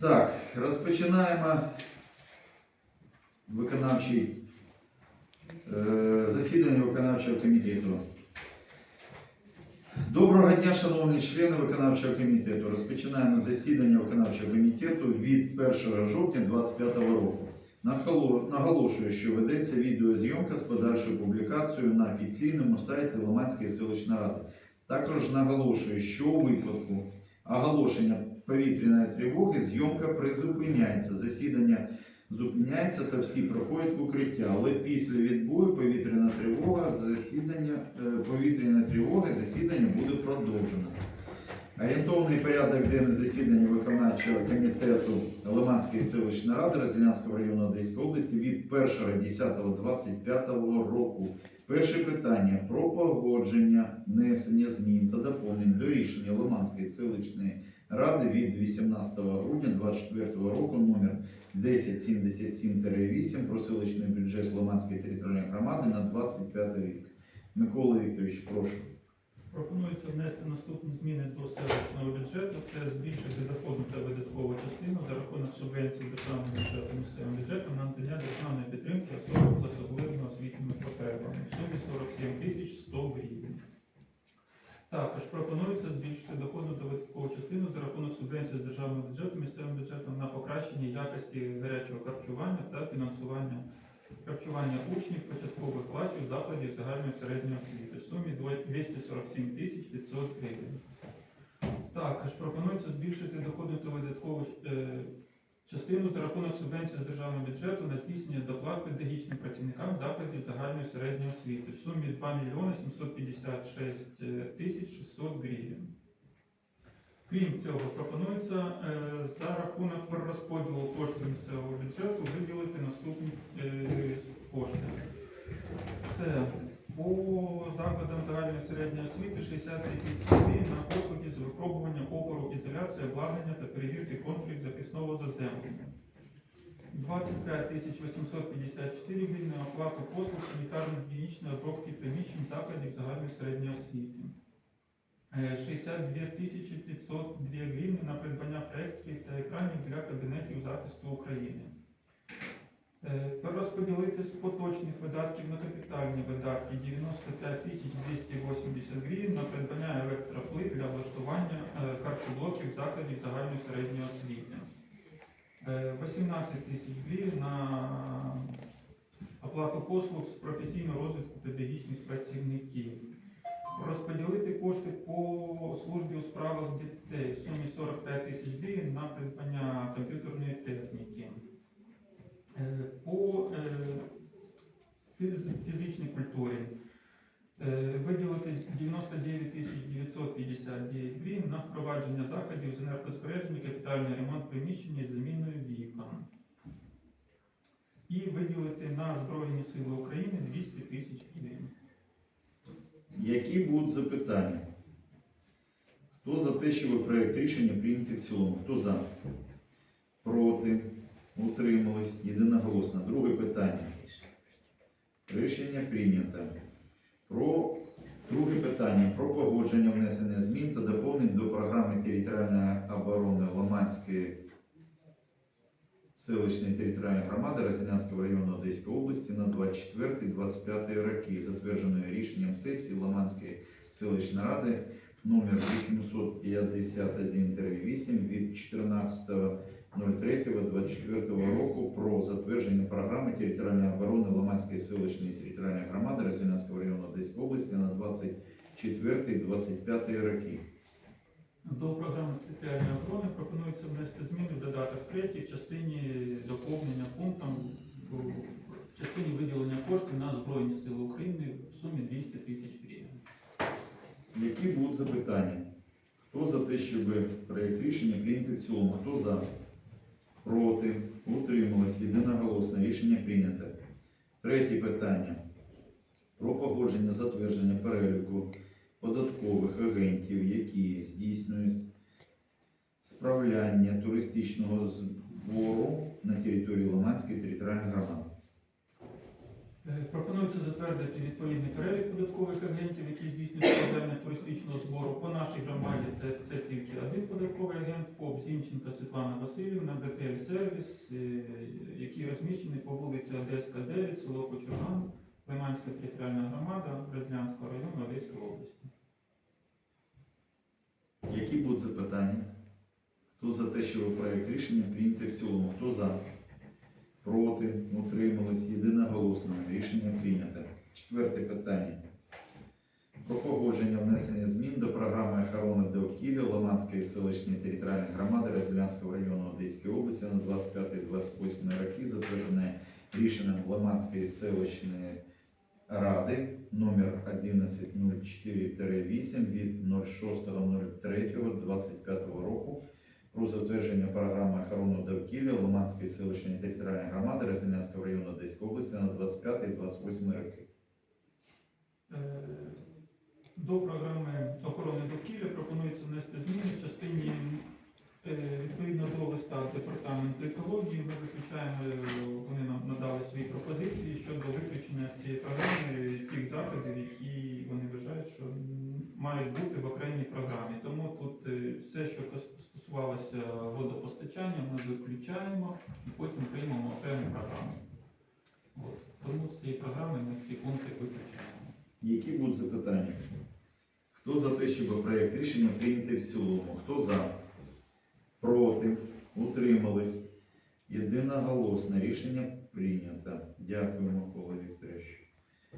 Так, розпочинаємо виконавчий е, засідання виконавчого комітету. Доброго дня, шановні члени виконавчого комітету. Розпочинаємо засідання виконавчого комітету від 1 жовтня 2025 року. Наголошую, що ведеться відеозйомка з подальшою публікацією на офіційному сайті Ломанської селищної ради. Також наголошую, що у випадку оголошення повітряної тривоги зйомка призупиняється. Засідання зупиняється та всі проходять в укриття. Але після відбою повітряна тривога, засідання, е, повітряної тривоги засідання буде продовжено. Орієнтовний порядок денний засідання виконавчого комітету Лиманської селищної ради Розділянського району Одеської області від 1.10.25 року. Перше питання про погодження внесення змін та доповнень до рішення Лиманської селищної ради від 18 грудня 2024 року номер 1077-8 про селищний бюджет Лиманської територіальної громади на 25 рік. Микола Вікторович, прошу. Пропонується внести наступні зміни до селищного бюджету. Це збільшити доходну та видаткову частину за рахунок субвенцій державного бюджету місцевим бюджетом на надання державної підтримки особам з особливими освітніми потребами в сумі 47 тисяч 100 гривень. Також пропонується збільшити доходну видаткову частину за рахунок субвенцій з державного бюджету місцевим бюджетом на покращення якості гарячого харчування та фінансування харчування учнів початкових класів закладів загальної середньої освіти в сумі 247 тисяч 500 гривень. Також пропонується збільшити доходну та видаткову е, частину за рахунок субвенції з державного бюджету на здійснення доплат педагогічним працівникам закладів загальної середньої освіти в сумі 2 мільйони 756 тисяч 600 гривень. Крім цього, пропонується е, за рахунок перерозподілу коштів місцевого бюджету виділити наступні е, кошти. Це по закладам загальної середньої освіти 63 тисячі гривень на послуги з випробування опору, ізоляції, обладнання та перевірки контурів захисного заземлення. 25 854 гривень на оплату послуг санітарно-гігієнічної обробки приміщень закладів загальної середньої освіти. Е, 62 тисячі 502 гривні на придбання проєктів та екранів для кабінетів захисту України. Е, Перерозподілити з поточних видатків на капітальні видатки 95 тисяч 280 гривень на придбання електроплит для влаштування е, харчоблоків закладів загальної середньої освіти. Е, 18 тисяч гривень на оплату послуг з професійного розвитку педагогічних працівників розподілити кошти по службі у справах дітей в сумі 45 тисяч гривень на придбання комп'ютерної техніки. Е, По е, фізичній культурі е, виділити 99 959 гривень на впровадження заходів з енергозбереження, капітальний ремонт приміщення і заміною вікон. І виділити на Збройні Сили України 200 тисяч гривень. Які будуть запитання? Хто за те, щоб проєкт рішення прийняти в цілому? Хто за? Проти? Утримались? Єдиноголосно. Друге питання. Рішення прийнято. Про друге питання про погодження внесення змін та доповнень до програми територіальної оборони Ломанської селищної територіальної громади Розділянського району Одеської області на 24-25 роки, затвердженої рішенням сесії Ломанської селищної ради номер 851-8 від 14.03.24 року про затвердження програми територіальної оборони Ломанської селищної територіальної громади Розділянського району Одеської області на 24-25 роки. До програми територіальної оборони пропонується внести зміни в додаток 3 в частині доповнення пунктом в частині виділення коштів на Збройні Сили України в сумі 200 тисяч гривень. Які будуть запитання? Хто за те, щоб проєкт рішення прийняти в цілому? Хто за? Проти? Утрималось? Єдиноголосно. Рішення прийнято. Третє питання. Про погодження затвердження переліку податкових агентів, які здійснюють справляння туристичного збору на території Лиманської територіальної громади. Е, Пропонується затвердити відповідний перелік податкових агентів, які здійснюють програмне туристичного збору. По нашій громаді це, це тільки один податковий агент, ФОП Зінченка Світлана Васильівна, ДТЛ Сервіс, е, який розміщений по вулиці Одеська 9, село Кочуган, Лиманська територіальна громада Березнянського району Одеської області. Які будуть запитання? Хто за те, щоб проект рішення прийняти в цілому? Хто за? Проти? Утримались? Єдиноголосно. Рішення прийнято. Четверте питання. Про погодження внесення змін до програми охорони довкілля Ломанської селищної територіальної громади Розділянського району Одеської області на 25-28 роки, затверджене рішенням Ломанської селищної ради номер 1104-8 від 06.03.25 року про затвердження програми охорони довкілля Лиманської селищної територіальної громади Розділянського району Одеської області на 25-28 роки. Е, До програми охорони довкілля пропонується внести зміни в частині е, відповідно до листа департаменту екології. Ми виключаємо, е, вони нам надали свої пропозиції щодо виключення з цієї програми тих заходів, які вони вважають, що мають бути в окремій програмі. Тому тут все, що кос- водопостачання, ми виключаємо і потім приймемо окрему програму. От. Тому з цієї програми ми ці пункти виключаємо. Які будуть запитання? Хто за те, щоб проєкт рішення прийняти в цілому? Хто за? Проти? Утримались? Єдиноголосне рішення прийнято. Дякую, Микола Вікторович.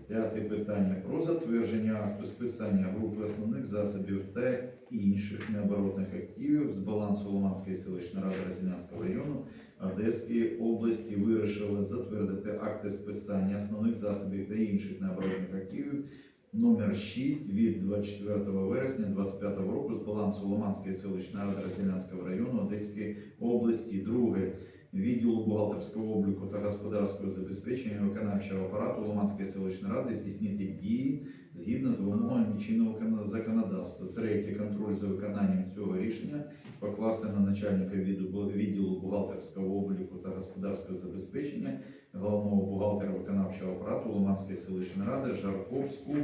П'яте питання про затвердження акту списання групи основних засобів та інших необоротних активів з балансу Ломанської селищної ради Розділянського району Одеської області вирішили затвердити акти списання основних засобів та інших необоротних активів номер 6 від 24 вересня 2025 року з балансу Ломанської селищної ради Розділянського району Одеської області. Друге відділу бухгалтерського обліку та господарського забезпечення виконавчого апарату Ломанської селищної ради здійснити дії згідно з вимогами чинного законодавства. Третє контроль за виконанням цього рішення покласти на начальника відділу, бухгалтерського обліку та господарського забезпечення головного бухгалтера виконавчого апарату Ломанської селищної ради Жарковську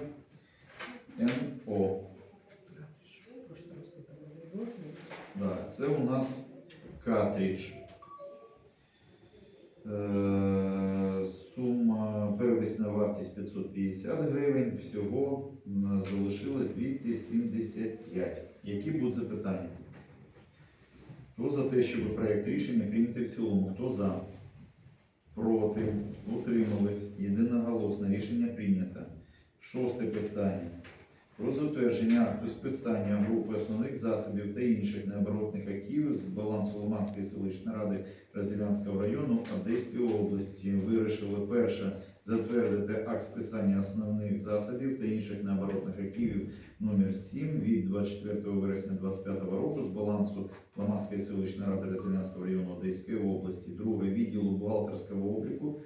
НО. Да, це у нас картридж. Е, Сума первісна вартість 550 гривень, всього залишилось 275. Які будуть запитання? Хто за те, щоб проєкт рішення прийняти в цілому? Хто за? Проти? Утримались? Єдиноголосне рішення прийнято. Шосте питання. Про затвердження акту списання групи основних засобів та інших необоротних активів з балансу Лиманської селищної ради Розділянського району Одеської області. Вирішили перше затвердити акт списання основних засобів та інших необоротних активів номер 7 від 24 вересня 2025 року з балансу Лиманської селищної ради Розділянського району Одеської області. Друге відділу бухгалтерського обліку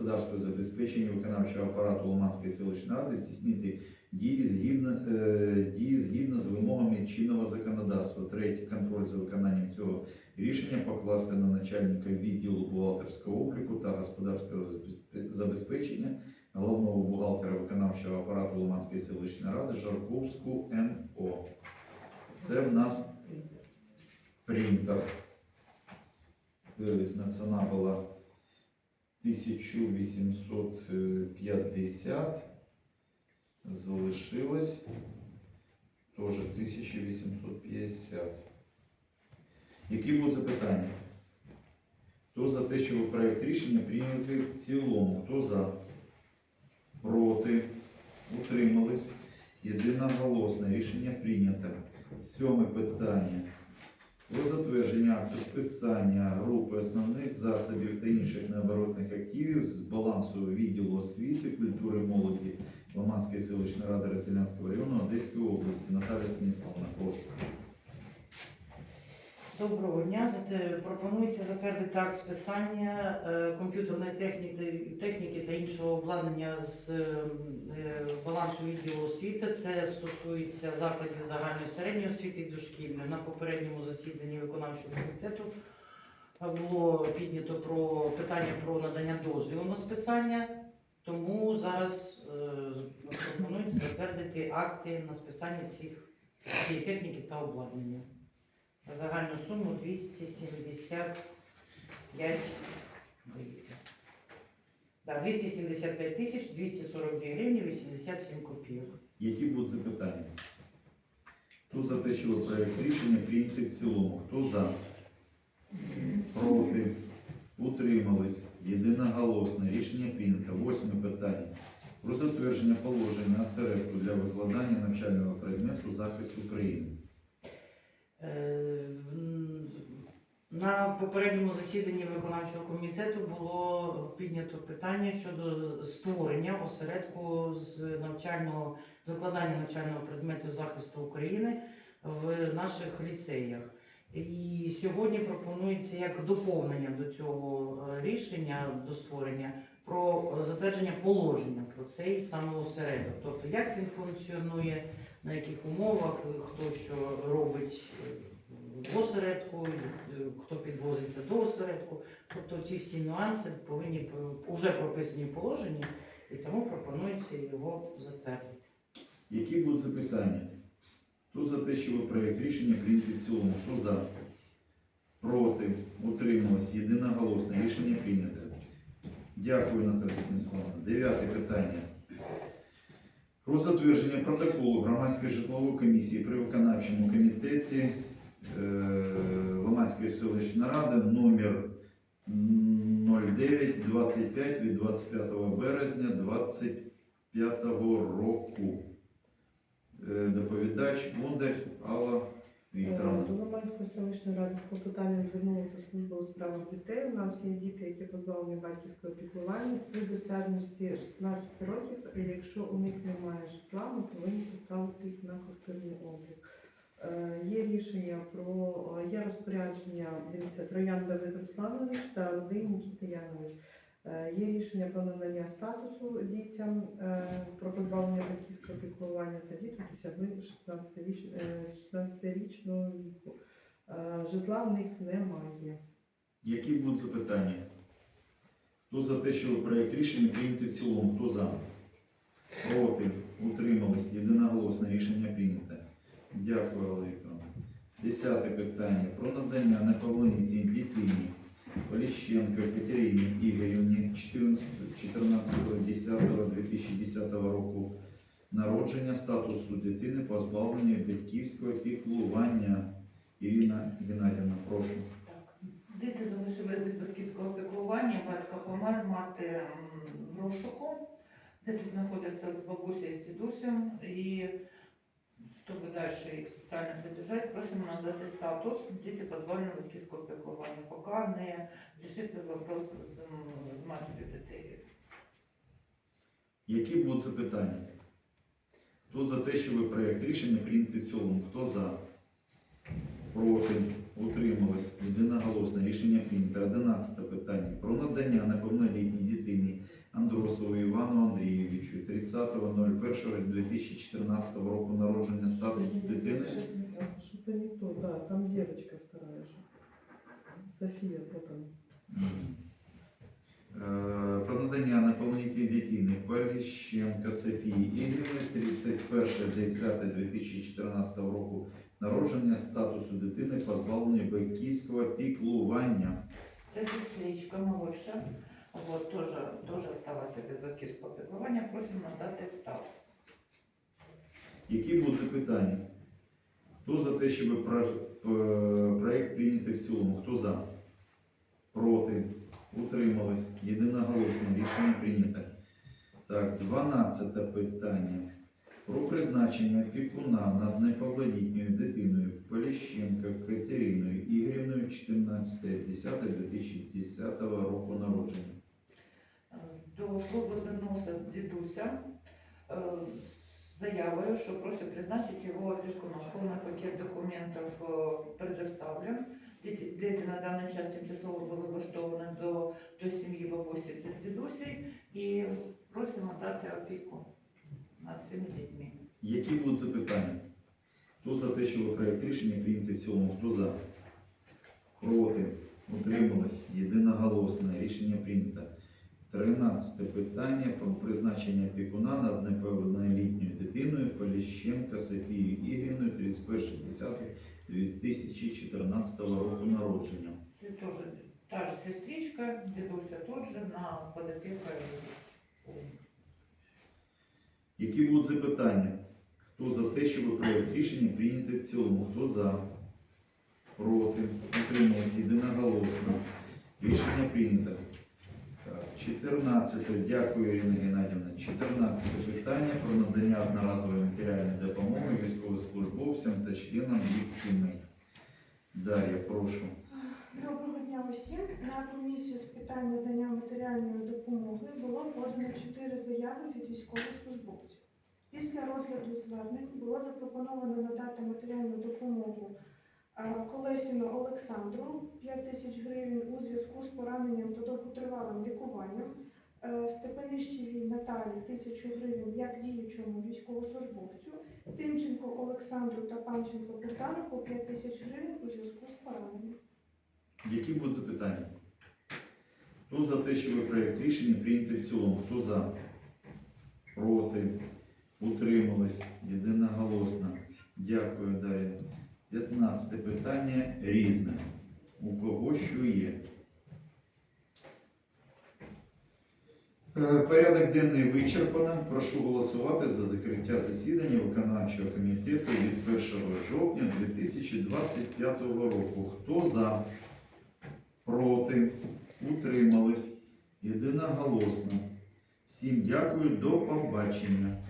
та господарського забезпечення виконавчого апарату Лиманської селищної ради здійснити дії згідно, е, дії згідно з вимогами чинного законодавства. Третє контроль за виконанням цього рішення покласти на начальника відділу бухгалтерського обліку та господарського забезпечення головного бухгалтера виконавчого апарату Лиманської селищної ради Жарковську НО. Це в нас принтер. Первісна ціна була 1850 залишилось теж 1850. Які будуть запитання? Хто за те, щоб проєкт рішення прийняти в цілому? Хто за? Проти? Утримались? Єдиноголосне рішення прийнято. Сьоме питання. Про затвердження акту списання групи основних засобів та інших необоротних активів з балансу відділу освіти, культури молоді Ломанської селищної ради Розділянського району Одеської області. Наталя Сніславна. прошу. Доброго дня. Пропонується затвердити акт списання е, комп'ютерної техніки, техніки та іншого обладнання з е, е, балансу відділу освіти. Це стосується закладів загальної середньої освіти і дошкільної. На попередньому засіданні виконавчого комітету було піднято про питання про надання дозволу на списання Тому зараз е, пропонується затвердити акти на списання цих цієї техніки та обладнання. На загальну суму 275 здається. Да, 275 тисяч 242 гривні 87 копійок. Які будуть запитання? Хто за те, що проект рішення прийняти в цілому? Хто за? Проти? Утримались? Єдиноголосне. Рішення прийнято. Восьме питання. Про затвердження положення осередку для викладання навчального предмету захист України. Е, На попередньому засіданні виконавчого комітету було піднято питання щодо створення осередку з навчального з викладання навчального предмету захисту України в наших ліцеях. І сьогодні пропонується як доповнення до цього е, рішення до створення про е, затвердження положення про цей саме осередок. Тобто як він функціонує, на яких умовах, хто що робить е, в осередку, е, хто підвозиться до осередку. Тобто ці всі нюанси повинні вже прописані в положенні, і тому пропонується його затвердити. Які будуть запитання? Хто за те, щоб проект рішення прийняти в цілому? Хто за? Проти? Утрималось? Єдиноголосне. Рішення прийнято. Дякую, Наталя Станіславовна. Дев'яте питання. Про затвердження протоколу громадської житлової комісії при виконавчому комітеті е, Ломанської селищної ради номер 0925 від 25 березня 25 року. Е, Доповідач Бондар Алла Вікторовна. До Лиманської селищної ради з клопотанням звернулася служба у справах дітей. У нас є діти, які позбавлені батьківського піклування при досягності 16 років. І якщо у них немає житла, ми повинні поставити їх на квартирний облік. Е, Є рішення про е, є розпорядження дивіться Троян Давид Русланович та Родин Нікіта Янович. Е, Є рішення про надання статусу дітям е, про позбавлення батьківського піклування та діти досягли 16-річ- е, 16-річного віку. Житла в них немає. Які будуть запитання? Хто за те, що проект рішення прийняти в цілому? Хто за? Проти? Утримались? Єдиноголосне рішення прийнято. Дякую, Вікторовна. Десяте питання. Про надання неповнолітній дитині Поліщенко Катерині Ігорівні 14.10.2010 року народження статусу дитини позбавлення батьківського піклування. Ірина Геннадівна, прошу. Діти залишились без батьківського піклування, батько помер, мати в розшуку. Діти знаходяться з бабусею і з дідусем. І щоб далі їх соціально содержать, просимо надати статус діти позбавлені батьківського піклування, не рішиться вопрос з, м, з матір'ю дітей. Які будуть запитання? Хто за те, щоб проект рішення прийняти в цілому? Хто за? Проти? Утрималось? Єдиноголосне рішення прийнято. Одинадцяте питання. Про надання неповнолітній дитині Андросову Івану Андрійовичу 30.01.2014 року народження статусу дитини. Что-то не то, да, там девочка старая вот она. Е, Про надання неповнолітній дитині Поліщенка Софії Ігорівни 31.10.2014 року народження статусу дитини позбавлення батьківського піклування. Це сестричка молодша. Вот, тоже, тоже осталася без батьківського піклування, просимо надати статус. Які будуть запитання? Хто за те, щоб про- е, прийняти в цілому? Хто за? Проти? Утрималось? Єдиноголосно. Рішення прийнято. Так, 12 питання. Про призначення опікуна над неповнолітньою дитиною Поліщенко Катериною Ігорівною 14.10.2010 року народження. До служби звернувся дідуся е, заявою, що просить призначити його опікуном. Повний пакет документів е, предоставлен. Дитина на даний час тимчасово була влаштована до до сім'ї бабусі та дідусі і просимо дати опіку над цими дітьми. Які будуть запитання? Хто за те, що проєкт рішення прийняти в цьому? Хто за? Проти? Утрималось? Єдиноголосне. Рішення прийнято. 13 питання про призначення опікуна над непевнолітньою дитиною Поліщенка Софією Ігрівною 31.10. 2014 року народження. Це теж та ж сестричка, дідуся тут же на подопіка. Які будуть запитання? Хто за те, щоб проєкт рішення прийняти в цілому? Хто за? Проти? Утримався? Єдиноголосно. Рішення прийнято. Так, 14. Дякую, Ірина Геннадівна. 14 питання про надання одноразової матеріальної допомоги військовослужбовцям та членам їх сімей. Дар'я, прошу. Доброго дня усім. На комісію з питань надання матеріальної допомоги було подано чотири заяви від військовослужбовців. Після розгляду звернень було запропоновано надати матеріальну допомогу Колесіну Олександру 5 тисяч гривень у зв'язку з пораненням та довготривалим лікуванням, е, Степанищевій Наталі тисячу гривень як діючому військовослужбовцю, Тимченко Олександру та Панченко Богдану по 5 тисяч гривень у зв'язку з пораненням. Які будуть запитання? Хто за те, щоб проект рішення прийняти в цілому? Хто за? Проти? Утримались? Єдиноголосно. Дякую, Дар'я. 15 питання різне. У кого що є? Е, Порядок денний вичерпано. Прошу голосувати за закриття засідання виконавчого комітету від 1 жовтня 2025 року. Хто за? Проти? Утримались? Єдиноголосно. Всім дякую, до побачення.